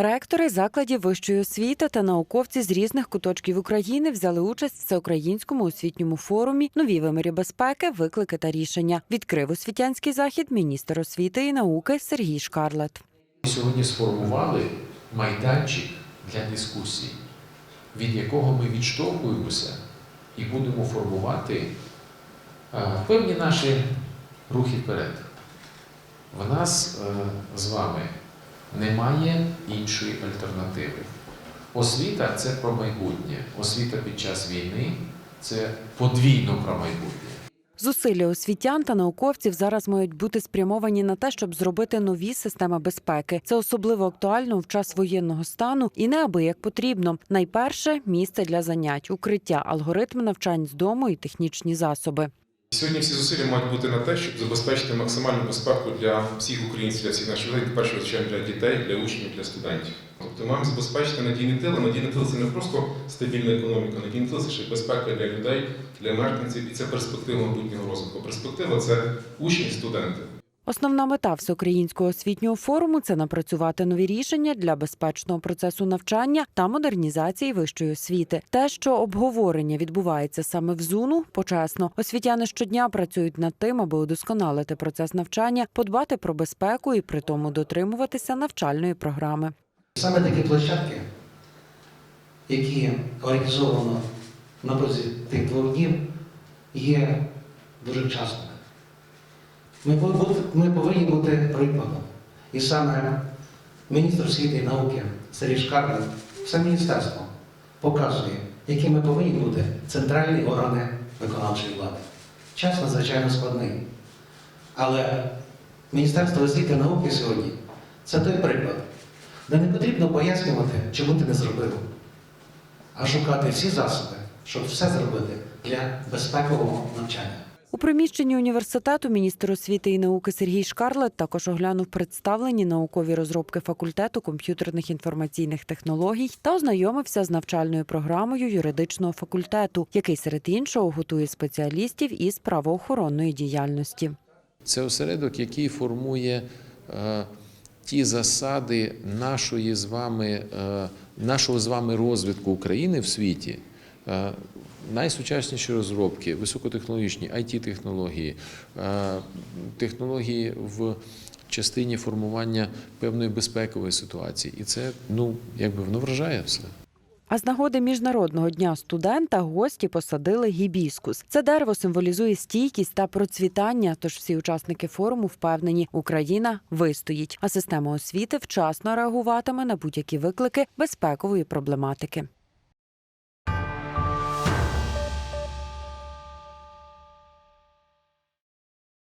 Ректори закладів вищої освіти та науковці з різних куточків України взяли участь в всеукраїнському освітньому форумі Нові вимірі безпеки, виклики та рішення. Відкрив освітянський захід міністр освіти і науки Сергій Шкарлет. Сьогодні сформували майданчик для дискусій, від якого ми відштовхуємося і будемо формувати е, певні наші рухи вперед. В нас е, з вами немає іншої альтернативи. Освіта це про майбутнє. Освіта під час війни це подвійно про майбутнє. Зусилля освітян та науковців зараз мають бути спрямовані на те, щоб зробити нові системи безпеки. Це особливо актуально в час воєнного стану і неабияк потрібно. Найперше місце для занять, укриття, алгоритм навчань з дому і технічні засоби. Сьогодні всі зусилля мають бути на те, щоб забезпечити максимальну безпеку для всіх українців, для всіх наших людей, першу чергу для дітей, для учнів, для студентів. Тобто маємо забезпечити надійне тило. Надійне тило тил це не просто стабільна економіка, надійний тил це ще безпека для людей, для мешканців, і це перспектива майбутнього розвитку. Перспектива це учні, студенти. Основна мета всеукраїнського освітнього форуму це напрацювати нові рішення для безпечного процесу навчання та модернізації вищої освіти. Те, що обговорення відбувається саме в зуну, почесно. Освітяни щодня працюють над тим, аби удосконалити процес навчання, подбати про безпеку і при тому дотримуватися навчальної програми. Саме такі площадки, які організовано на протязі тих двох днів, є дуже вчасними. Ми, повинні бути прикладом. І саме міністр освіти і науки Сергій Шкарлет, все міністерство показує, які ми повинні бути центральні органи виконавчої влади. Час надзвичайно складний. Але Міністерство освіти і науки сьогодні це той приклад, де не потрібно пояснювати, чому ти не зробив, а шукати всі засоби, щоб все зробити для безпекового навчання. У приміщенні університету міністр освіти і науки Сергій Шкарлет також оглянув представлені наукові розробки факультету комп'ютерних інформаційних технологій та ознайомився з навчальною програмою юридичного факультету, який серед іншого готує спеціалістів із правоохоронної діяльності. Це осередок, який формує е, ті засади нашої з вами, е, нашого з вами розвитку України в світі. Найсучасніші розробки, високотехнологічні it технології е, технології в частині формування певної безпекової ситуації. І це ну якби воно вражає все. А з нагоди міжнародного дня студента гості посадили гібіскус. Це дерево символізує стійкість та процвітання. Тож всі учасники форуму впевнені, Україна вистоїть, а система освіти вчасно реагуватиме на будь-які виклики безпекової проблематики.